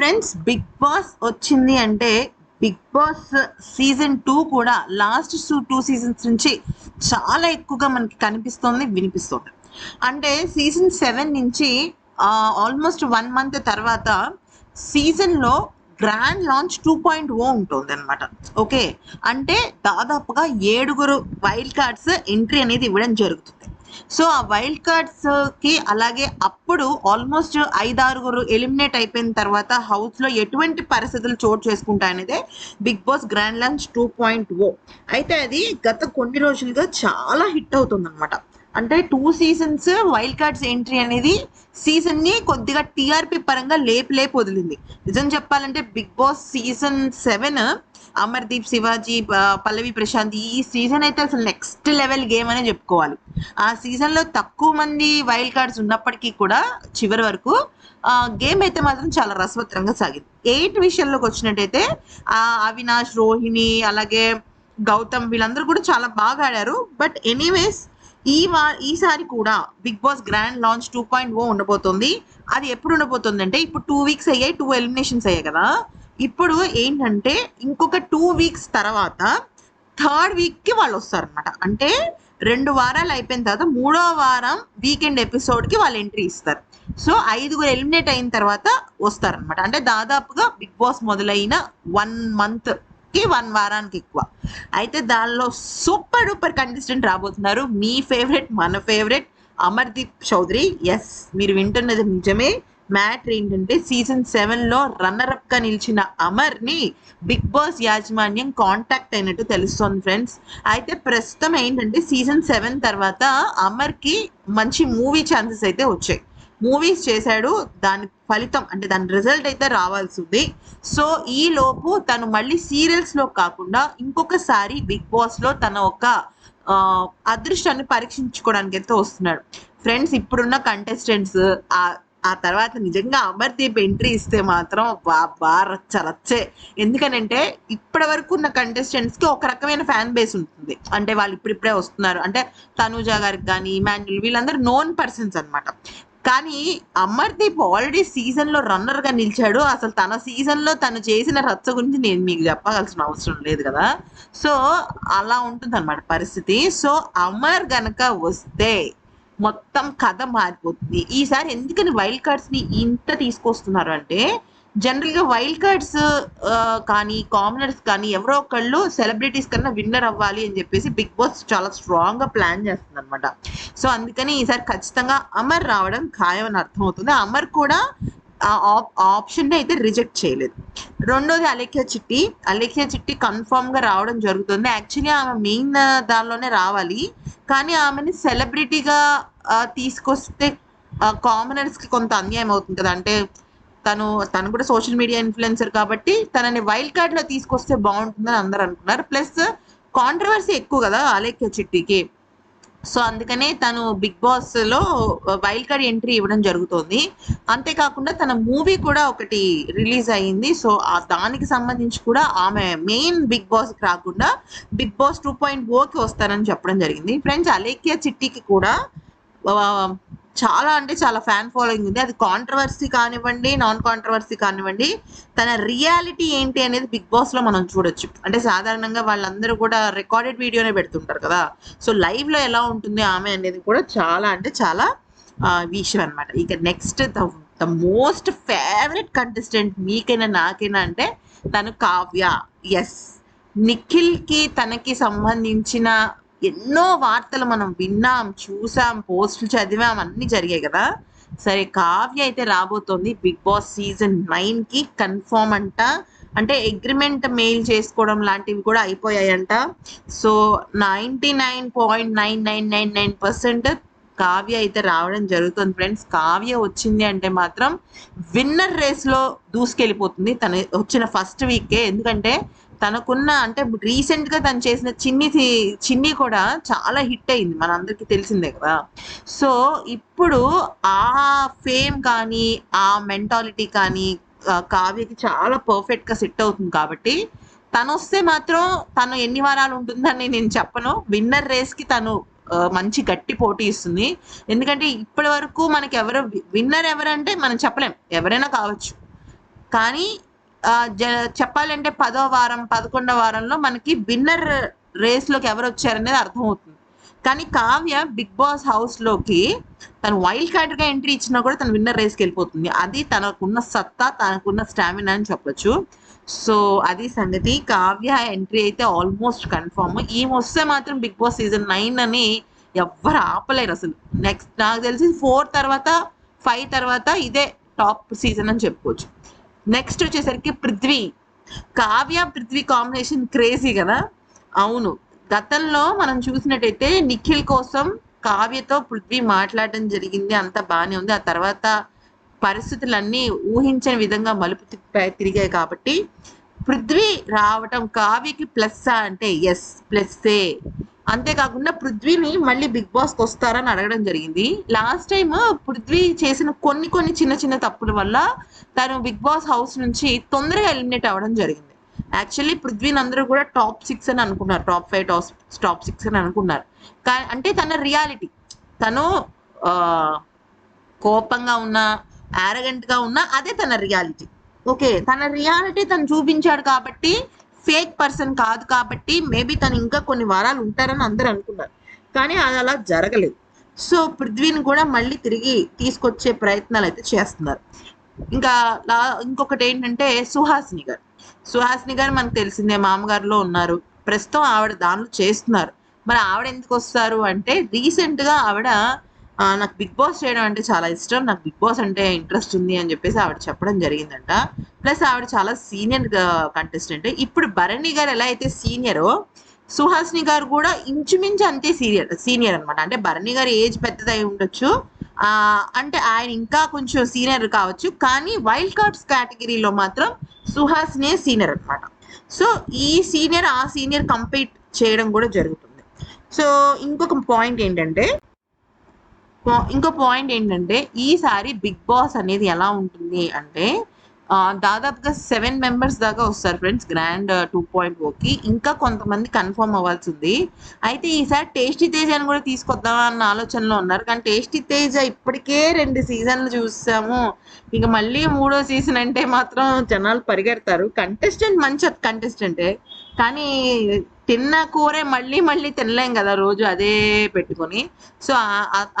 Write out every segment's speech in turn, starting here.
Friends big boss వచ్చింది అంటే big boss season two కూడా లాస్ట్ టూ సీజన్స్ నుంచి చాలా ఎక్కువగా మనకి కనిపిస్తుంది వినిపిస్తుంది. అంటే సీజన్ సెవెన్ నుంచి ఆల్మోస్ట్ వన్ మంత్ తర్వాత సీజన్లో grand launch two point O ఉంటుంది అనమాట ఓకే? అంటే దాదాపుగా ఏడుగురు వైల్డ్ కార్డ్స్ ఎంట్రీ అనేది ఇవ్వడం జరుగుతుంది. సో ఆ వైల్డ్ కార్డ్స్కి అలాగే అప్పుడు ఆల్మోస్ట్ ఐదారుగురు ఎలిమినేట్ అయిపోయిన తర్వాత హౌస్లో ఎటువంటి పరిస్థితులు చోటు చేసుకుంటాయనేదే Bigg Boss grand launch two point O. అయితే అది గత కొన్ని రోజులుగా చాలా హిట్ అవుతుంది అనమాట అంటే two seasons wild cards entry అనేది సీజన్ని కొద్దిగా టీఆర్పీ పరంగా లేపు లేపు వదిలింది. నిజం చెప్పాలంటే Bigg Boss season seven Amardeep Shivaji Pallavi Prashanth ఈ సీజన్ అయితే అసలు నెక్స్ట్ లెవెల్ గేమ్ అనే చెప్పుకోవాలి. ఆ సీజన్లో తక్కువ మంది వైల్డ్ కార్డ్స్ ఉన్నప్పటికీ కూడా చివరి వరకు గేమ్ అయితే మాత్రం చాలా రసవత్తరంగా సాగింది. ఎయిట్ విషయంలోకి వచ్చినట్టయితే ఆ అవినాష్ రోహిణి అలాగే గౌతమ్ వీళ్ళందరూ కూడా చాలా బాగా ఆడారు. బట్ ఎనీవేస్ ఈ వా ఈసారి కూడా Bigg Boss grand launch two point O ఉండబోతుంది. అది ఎప్పుడు ఉండబోతుంది అంటే ఇప్పుడు టూ వీక్స్ అయ్యాయి టూ ఎలిమినేషన్స్ అయ్యాయి కదా. ఇప్పుడు ఏంటంటే ఇంకొక టూ వీక్స్ తర్వాత థర్డ్ వీక్కి వాళ్ళు వస్తారనమాట అంటే రెండు వారాలు అయిపోయిన తర్వాత మూడో వారం వీకెండ్ ఎపిసోడ్కి వాళ్ళు ఎంట్రీ ఇస్తారు. సో ఐదుగురు ఎలిమినేట్ అయిన తర్వాత వస్తారనమాట అంటే దాదాపుగా బిగ్ బాస్ మొదలైన వన్ మంత్కి వన్ వారానికి ఎక్కువ. అయితే దానిలో సూపర్ డూపర్ కంటెస్టెంట్ రాబోతున్నారు. మీ ఫేవరెట్ మన ఫేవరెట్ అమర్దీప్ చౌదరి. ఎస్ మీరు వింటున్నది నిజమే. మ్యాటర్ ఏంటంటే సీజన్ సెవెన్లో రన్నర్ అప్గా నిలిచిన అమర్ని బిగ్ బాస్ యాజమాన్యం కాంటాక్ట్ అయినట్టు తెలుస్తోంది ఫ్రెండ్స్. అయితే ప్రస్తుతం ఏంటంటే సీజన్ సెవెన్ తర్వాత అమర్కి మంచి మూవీ ఛాన్సెస్ అయితే వచ్చాయి. మూవీస్ చేశాడు దాని ఫలితం అంటే దాని రిజల్ట్ అయితే రావాల్సి ఉంది. సో ఈ లోపు తను మళ్ళీ సీరియల్స్లో కాకుండా ఇంకొకసారి బిగ్ బాస్లో తన ఒక అదృష్టాన్ని పరీక్షించుకోవడానికి అయితే వస్తున్నాడు. ఫ్రెండ్స్ ఇప్పుడున్న కంటెస్టెంట్స్ ఆ తర్వాత నిజంగా అమర్దీప్ ఎంట్రీ ఇస్తే మాత్రం బా బా రచ్చ రచ్చే. ఎందుకనంటే ఇప్పటి వరకు ఉన్న కంటెస్టెంట్స్కి ఒక రకమైన ఫ్యాన్ బేస్ ఉంటుంది. అంటే వాళ్ళు ఇప్పుడిప్పుడే వస్తున్నారు. అంటే తనూజ గారికి కానీ ఇమాన్యుల్ వీళ్ళందరూ నోన్ పర్సన్స్ అన్నమాట. కానీ అమర్దీప్ ఆల్రెడీ సీజన్లో రన్నర్గా నిలిచాడు. అసలు తన సీజన్లో తను చేసిన రచ్చ గురించి నేను మీకు చెప్పాల్సిన అవసరం లేదు కదా. సో అలా ఉంటుంది అనమాట పరిస్థితి. సో అమర్ గనక వస్తే మొత్తం కథ మారిపోతుంది. ఈసారి ఎందుకని వైల్డ్ కార్డ్స్ని ఇంత తీసుకొస్తున్నారు అంటే జనరల్గా వైల్డ్ కార్డ్స్ కానీ కామనర్స్ కానీ ఎవరో ఒకళ్ళు సెలబ్రిటీస్ కన్నా విన్నర్ అవ్వాలి అని చెప్పేసి బిగ్ బాస్ చాలా స్ట్రాంగ్గా ప్లాన్ చేస్తుంది అనమాట సో అందుకని ఈసారి ఖచ్చితంగా అమర్ రావడం ఖాయం అని అర్థమవుతుంది. అమర్ కూడా ఆ ఆప్షన్ అయితే రిజెక్ట్ చేయలేదు. రెండోది అలేఖ్య చిట్టి. అలేఖ్య చిట్టి కన్ఫర్మ్గా రావడం జరుగుతుంది. యాక్చువల్లీ ఆమె మెయిన్ దానిలోనే రావాలి. కానీ ఆమెని సెలబ్రిటీగా తీసుకొస్తే కామనర్స్కి కొంత అన్యాయం అవుతుంది కదా. అంటే తను తను కూడా సోషల్ మీడియా ఇన్ఫ్లుయెన్సర్ కాబట్టి తనని వైల్డ్ కార్డ్లో తీసుకొస్తే బాగుంటుందని అందరు అనుకున్నారు. ప్లస్ కాంట్రవర్సీ ఎక్కువ కదా అలేఖ్య చిట్టికి. సో అందుకనే తను బిగ్ బాస్లో వైల్డ్ కార్డ్ ఎంట్రీ ఇవ్వడం జరుగుతుంది. అంతేకాకుండా తన మూవీ కూడా ఒకటి రిలీజ్ అయ్యింది. సో ఆ దానికి సంబంధించి కూడా ఆమె మెయిన్ బిగ్ బాస్కి రాకుండా బిగ్ బాస్ టూ పాయింట్ ఓకి వస్తారని చెప్పడం జరిగింది. ఫ్రెండ్స్ అలేఖ్య చిట్టికి కూడా చాలా అంటే చాలా ఫ్యాన్ ఫాలోయింగ్ ఉంది. అది కాంట్రవర్సీ కానివ్వండి నాన్ కాంట్రవర్సీ కానివ్వండి తన రియాలిటీ ఏంటి అనేది బిగ్ బాస్లో మనం చూడొచ్చు. అంటే సాధారణంగా వాళ్ళందరూ కూడా రికార్డెడ్ వీడియోనే పెడుతుంటారు కదా. సో లైవ్లో ఎలా ఉంటుంది ఆమె అనేది కూడా చాలా అంటే చాలా విషయం అన్నమాట. ఇక next the the most favourite contestant మీకైనా నాకైనా అంటే తను కావ్య. ఎస్ నిఖిల్కి తనకి సంబంధించిన ఎన్నో వార్తలు మనం విన్నాం చూసాం పోస్టులు చదివాం అన్ని జరిగాయి కదా. సరే కావ్య అయితే రాబోతోంది బిగ్ బాస్ సీజన్ నైన్కి కన్ఫర్మ్ అంట. అంటే అగ్రిమెంట్ మెయిల్ చేసుకోవడం లాంటివి కూడా అయిపోయాయంట. So ninety nine point nine nine nine nine percent Kavya అయితే రావడం జరుగుతుంది ఫ్రెండ్స్. కావ్య వచ్చింది అంటే మాత్రం విన్నర్ రేస్లో దూసుకెళ్ళిపోతుంది. తన వచ్చిన ఫస్ట్ వీకే. ఎందుకంటే తనకున్న అంటే రీసెంట్గా తను చేసిన చిన్ని చిన్ని కూడా చాలా హిట్ అయింది. మనందరికీ తెలిసిందే కదా. సో ఇప్పుడు ఆ ఫేమ్ కానీ ఆ మెంటాలిటీ కానీ కావ్యకి చాలా పర్ఫెక్ట్గా సెట్ అవుతుంది కాబట్టి తను వస్తే మాత్రం తను ఎన్ని వారాలు ఉంటుందని నేను చెప్పను. విన్నర్ రేస్కి తను మంచి గట్టి పోటీ ఇస్తుంది. ఎందుకంటే ఇప్పటి వరకు మనకి ఎవరు విన్నర్ ఎవరంటే మనం చెప్పలేం. ఎవరైనా కావచ్చు. కానీ చెప్పాలంటే పదో వారం పదకొండో వారంలో మనకి విన్నర్ రేస్లోకి ఎవరు వచ్చారనేది అర్థమవుతుంది. కానీ కావ్య బిగ్ బాస్ హౌస్లోకి తను వైల్డ్ కార్డ్గా ఎంట్రీ ఇచ్చినా కూడా తను విన్నర్ రేస్కి వెళ్ళిపోతుంది. అది తనకున్న సత్తా తనకున్న స్టామినా అని చెప్పొచ్చు. సో అది సంగతి. కావ్య ఎంట్రీ అయితే ఆల్మోస్ట్ కన్ఫర్మ్ ఈమె వస్తే మాత్రం బిగ్ బాస్ సీజన్ నైన్ అని ఎవ్వరు ఆపలేరు అసలు. నెక్స్ట్ నాకు తెలిసి ఫోర్ తర్వాత ఫైవ్ తర్వాత ఇదే టాప్ సీజన్ అని చెప్పుకోవచ్చు. నెక్స్ట్ వచ్చేసరికి పృథ్వీ. కావ్య పృథ్వీ కాంబినేషన్ క్రేజీ కదా? అవును. గతంలో మనం చూసినట్టయితే నిఖిల్ కోసం కావ్యతో పృథ్వీ మాట్లాడడం జరిగింది. అంత బాగానే ఉంది. ఆ తర్వాత పరిస్థితులన్నీ ఊహించని విధంగా మలుపు తిరిగాయి కాబట్టి పృథ్వీ రావటం కావ్యకి ప్లస్ అంటే ఎస్ ప్లస్సే. అంతేకాకుండా పృథ్వీని మళ్ళీ బిగ్ బాస్కి వస్తారని అడగడం జరిగింది. లాస్ట్ టైం పృథ్వీ చేసిన కొన్ని కొన్ని చిన్న చిన్న తప్పుల వల్ల తను బిగ్ బాస్ హౌస్ నుంచి తొందరగా ఎలిమినేట్ అవ్వడం జరిగింది. యాక్చువల్లీ పృథ్వీని అందరూ కూడా టాప్ సిక్స్ అని అనుకున్నారు. Top five top top six అని అనుకున్నారు. కానీ అంటే తన రియాలిటీ. తను కోపంగా ఉన్నా యారగెంట్గా ఉన్నా అదే తన రియాలిటీ. ఓకే తన రియాలిటీ తను చూపించాడు కాబట్టి ఫేక్ పర్సన్ కాదు కాబట్టి మేబీ తను ఇంకా కొన్ని వారాలు ఉంటారని అందరూ అనుకున్నారు. కానీ అది అలా జరగలేదు. సో పృథ్వీని కూడా మళ్ళీ తిరిగి తీసుకొచ్చే ప్రయత్నాలు అయితే చేస్తున్నారు. ఇంకా లా ఇంకొకటి ఏంటంటే సుహాసిని గారు. సుహాసిని గారు మనకు తెలిసిందే మామగారులో ఉన్నారు. ప్రస్తుతం ఆవిడ దానిలో చేస్తున్నారు. మరి ఆవిడ ఎందుకు వస్తారు అంటే రీసెంట్గా ఆవిడ నాకు బిగ్ బాస్ చేయడం అంటే చాలా ఇష్టం. నాకు బిగ్ బాస్ అంటే ఇంట్రెస్ట్ ఉంది అని చెప్పేసి ఆవిడ చెప్పడం జరిగిందంట. ప్లస్ ఆవిడ చాలా సీనియర్ కంటెస్టెంట్ ఇప్పుడు భరణి గారు ఎలా అయితే సీనియరో సుహాసిని గారు కూడా ఇంచుమించు అంతే సీనియర్ సీనియర్ అన్నమాట. అంటే భరణి గారు ఏజ్ పెద్దదై ఉండొచ్చు. అంటే ఆయన ఇంకా కొంచెం సీనియర్ కావచ్చు. కానీ వైల్డ్ కార్డ్స్ కేటగిరీలో మాత్రం సుహాసినే సీనియర్ అన్నమాట. సో ఈ సీనియర్ ఆ సీనియర్ కంపీట్ చేయడం కూడా జరుగుతుంది. సో ఇంకొక పాయింట్ ఏంటంటే ఇంకో పాయింట్ ఏంటంటే ఈసారి బిగ్ బాస్ అనేది ఎలా ఉంటుంది అంటే దాదాపుగా సెవెన్ మెంబర్స్ దాకా వస్తారు ఫ్రెండ్స్ గ్రాండ్ టూ పాయింట్ ఓకి ఇంకా కొంతమంది కన్ఫర్మ్ అవ్వాల్సి ఉంది అయితే ఈసారి టేస్టీ తేజ అని కూడా తీసుకొద్దాం అన్న ఆలోచనలో ఉన్నారు. కానీ టేస్టీ తేజ ఇప్పటికే రెండు సీజన్లు చూసాము. ఇక మళ్ళీ మూడో సీజన్ అంటే మాత్రం జనాలు పరిగెడతారు. కంటెస్టెంట్ మంచి కంటెస్టెంటే కానీ తిన్న కూరే మళ్ళీ మళ్ళీ తినలేం కదా రోజు అదే పెట్టుకొని. సో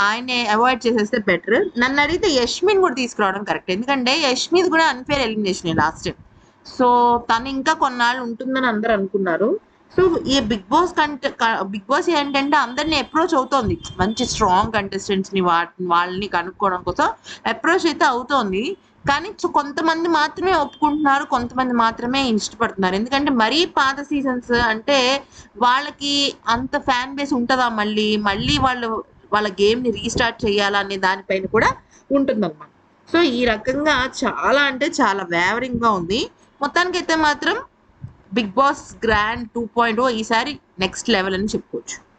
ఆయనే అవాయిడ్ చేసేస్తే బెటర్ నన్ను అడిగితే యష్మిన్ కూడా తీసుకురావడం కరెక్ట్ ఎందుకంటే యష్మిన్ కూడా unfair elimination last time so తను ఇంకా కొన్నాళ్ళు ఉంటుందని అందరు అనుకున్నారు. సో ఈ బిగ్ బాస్ కంటే బిగ్ బాస్ ఏంటంటే అందరిని అప్రోచ్ అవుతోంది. మంచి స్ట్రాంగ్ కంటెస్టెంట్స్ని వాటిని వాళ్ళని కనుక్కోవడం కోసం అప్రోచ్ అయితే అవుతోంది. కానీ కొంతమంది మాత్రమే ఒప్పుకుంటున్నారు కొంతమంది మాత్రమే ఇష్టపడుతున్నారు. ఎందుకంటే మరీ పాత సీజన్స్ అంటే వాళ్ళకి అంత ఫ్యాన్ బేస్ ఉంటుందా మళ్ళీ? మళ్ళీ వాళ్ళు వాళ్ళ గేమ్ని రీస్టార్ట్ చేయాలనే దానిపైన కూడా ఉంటుందన్నమాట. సో ఈ రకంగా చాలా అంటే చాలా వేవరింగ్గా ఉంది. మొత్తానికైతే మాత్రం Bigg Boss grand two point ఈసారి నెక్స్ట్ లెవెల్ అని చెప్పుకోవచ్చు.